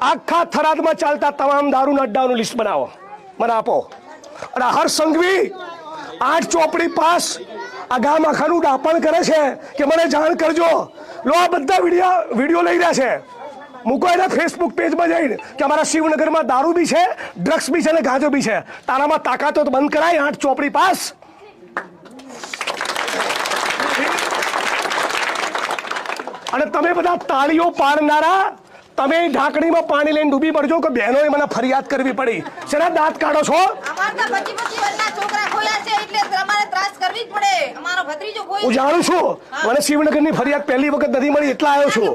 આખા થરાદમાં ચાલતા તમામ દારૂના અડ્ડાનું લિસ્ટ બનાવો. મને આપો. અને હર સંઘવી આઠ ચોપડી પાસ આ ગામ આખાનું ડાપણ કરે છે કે મને જાણ કરજો. લો, આ બધા વીડિયો વીડિયો લઈ રહ્યા છે. મૂકો એના ફેસબુક પેજમાં જઈને કે અમારા શિવનગરમાં દારૂ બી છે ડ્રગ્સ બી છે અને ગાંજો બી છે. તારામાં તાકાતો તો બંધ કરાય, આઠ ચોપડી પાસ. અને તમે બધા તાળીઓ પાડનારા તમે ઢાંકણીમાં પાણી લઈને ડૂબી પડજો કે બહેનોએ મને ફરિયાદ કરવી પડી. શેના દાંત કાઢો છો? અમાર તો પચી પચી છોકરા ખોયા છે એટલે તમારે કરવી જ પડે. અમારો ભત્રીજો હું જાણું છું. મને શિવનગરની ફરિયાદ પહેલી વખત નથી મળી એટલા આવ્યો છું.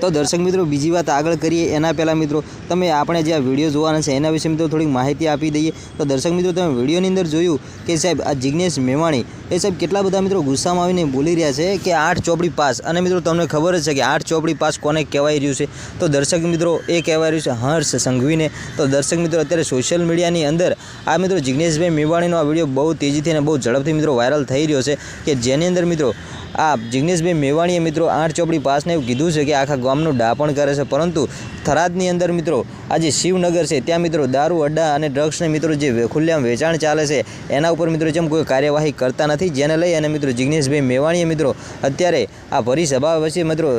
તો દર્શક મિત્રો, બીજી વાત આગળ કરીએ એના પહેલાં મિત્રો, તમે આપણે જે આ વીડિયો જોવાના છે એના વિશે મિત્રો થોડીક માહિતી આપી દઈએ. તો દર્શક મિત્રો, તમે વિડીયોની અંદર જોયું કે સાહેબ, આ જિજ્ઞેશ મેવાણી, એ સાહેબ કેટલા બધા મિત્રો ગુસ્સામાં આવીને બોલી રહ્યા છે કે આઠ ચોપડી પાસ. અને મિત્રો, તમને ખબર જ છે કે આઠ ચોપડી પાસ કોને કહેવાય રહ્યું છે? તો દર્શક મિત્રો, એ કહેવાય રહ્યું છે હર્ષ સંઘવીને. તો દર્શક મિત્રો, અત્યારે સોશિયલ મીડિયાની અંદર આ મિત્રો જિજ્ઞેશભાઈ મેવાણીનો આ વીડિયો બહુ તેજીથી અને બહુ ઝડપથી મિત્રો વાયરલ થઈ રહ્યો છે કે જેની અંદર મિત્રો આ જિગ્નેશભાઈ મેવાણીએ મિત્રો આઠ ચોપડી પાસને એવું કીધું છે કે આખા ગામનું ડાપણ કરે છે. પરંતુ થરાદની અંદર મિત્રો આ જે શિવનગર છે. ત્યાં મિત્રો દારૂ, અડ્ડા અને ડ્રગ્સને મિત્રો જે ખુલ્લેઆમ વેચાણ ચાલે છે, એના ઉપર મિત્રો જેમ કોઈ કાર્યવાહી કરતા નથી. જેને લઈ અને મિત્રો જિગ્નેશભાઈ મેવાણીએ મિત્રો અત્યારે આ ભરી સભા વચ્ચે મિત્રો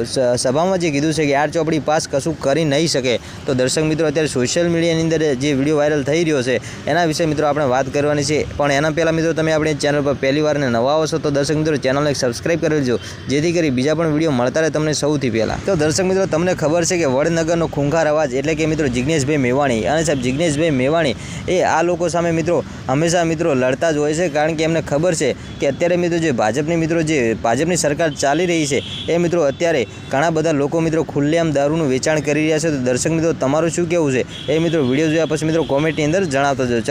સભામાં જે કીધું છે કે આઠ ચોપડી પાસ કશું કરી નહીં શકે. તો દર્શક મિત્રો અત્યારે સોશિયલ મીડિયાની અંદર જે વીડિયો વાયરલ થઈ રહ્યો છે, એના વિશે મિત્રો આપણે વાત કરવાની છે. પણ એના પહેલાં મિત્રો તમે આપણે ચેનલ પર પહેલી વારને નવા આવો તો દર્શક મિત્રો ચેનલને સબસ્ક્રાઈબ કરી લેજો જેથી કરી બીજા પણ વીડિયો મળતા રહે તમને સૌથી પહેલાં. તો દર્શક મિત્રો, તમને ખબર છે કે વડનગરનો ખૂંખાર અવાજ એટલે કે મિત્રો જિજ્ઞેશભાઈ મેવાણી. અને સાહેબ જિજ્ઞેશભાઈ મેવાણી એ આ લોકો સામે મિત્રો હંમેશા મિત્રો લડતા જ હોય છે, કારણ કે એમને ખબર છે કે અત્યારે મિત્રો જે ભાજપની મિત્રો જે ભાજપની સરકાર ચાલી રહી છે, એ મિત્રો અત્યારે ઘણા બધા લોકો મિત્રો ખુલ્લેઆમ દારૂનું વેચાણ કરી રહ્યા છે. તો દર્શક મિત્રો, તમારું શું કહેવું છે? એ મિત્રો વીડિયો જોયા પછી મિત્રો કોમેન્ટની અંદર જણાવતો જજો.